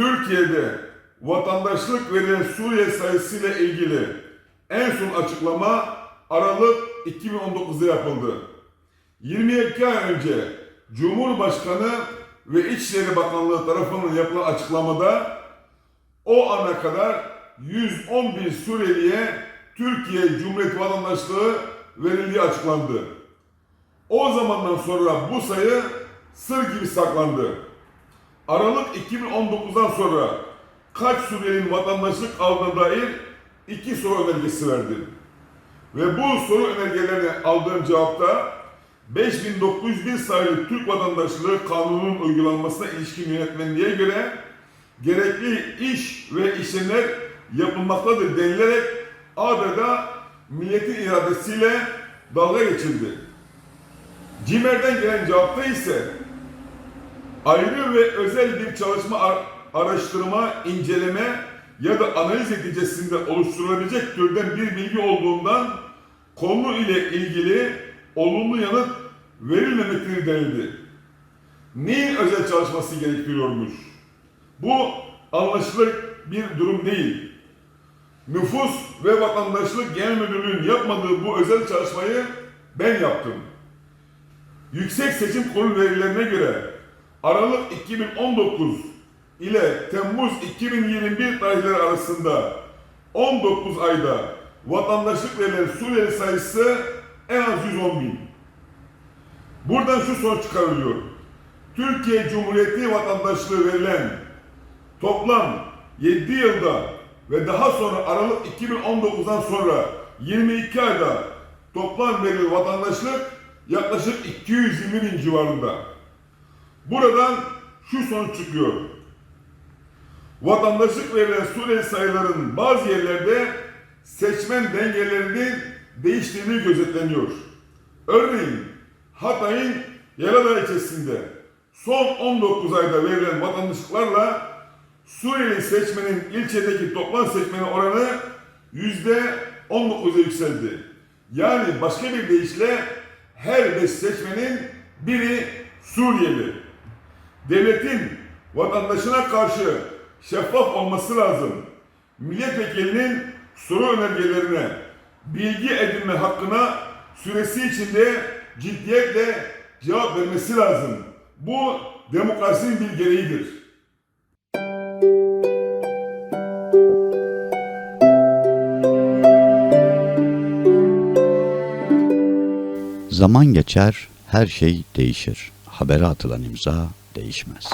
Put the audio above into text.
Türkiye'de vatandaşlık verilen Suriye sayısıyla ilgili en son açıklama Aralık 2019'da yapıldı. 22 ay önce Cumhurbaşkanı ve İçişleri Bakanlığı tarafından yapılan açıklamada o ana kadar 110 bin Suriyeliye Türkiye Cumhuriyeti vatandaşlığı verildiği açıklandı. O zamandan sonra bu sayı sır gibi saklandı. Aralık 2019'dan sonra kaç Suriyelinin vatandaşlık aldığına dair iki soru önergesi verdi. Ve bu soru önergelerine aldığım cevapta 5901 sayılı Türk vatandaşlığı kanununun uygulanmasına ilişkin yönetmenliğe göre gerekli iş ve işlemler yapılmaktadır denilerek adeta milletin iradesiyle dalga geçildi. CİMER'den gelen cevapta ise ayrı ve özel bir çalışma ar- araştırma, inceleme ya da analiz neticesinde oluşturulabilecek türden bir bilgi olduğundan konu ile ilgili olumlu yanıt verilmemektedir denildi. Neyin özel çalışması gerektiriyormuş? Bu anlaşılır bir durum değil. Nüfus ve Vatandaşlık Genel Müdürlüğü'nün yapmadığı bu özel çalışmayı ben yaptım. Yüksek Seçim Kurulu verilerine göre Aralık 2019 ile Temmuz 2021 tarihleri arasında 19 ayda vatandaşlık verilen Suriyeli sayısı en az 110 bin. Buradan şu sonuç çıkarılıyor. Türkiye Cumhuriyeti vatandaşlığı verilen toplam 7 yılda ve daha sonra Aralık 2019'dan sonra 22 ayda toplam verilen vatandaşlık yaklaşık 220 bin civarında. Buradan şu sonuç çıkıyor. Vatandaşlık verilen Suriyeli sayıların bazı yerlerde seçmen dengelerinin değiştiğini gözetleniyor. Örneğin Hatay'ın Yaladağ ilçesinde son 19 ayda verilen vatandaşlıklarla Suriyeli seçmenin ilçedeki toplam seçmenin oranı yüzde 19'a yükseldi. Yani başka bir deyişle her beş seçmenin biri Suriyeli. Devletin vatandaşına karşı şeffaf olması lazım. Milletvekilinin soru önergelerine bilgi edinme hakkına süresi içinde ciddiyetle cevap vermesi lazım. Bu demokrasinin bir gereğidir. Zaman geçer, her şey değişir. Habere atılan imza değişmez.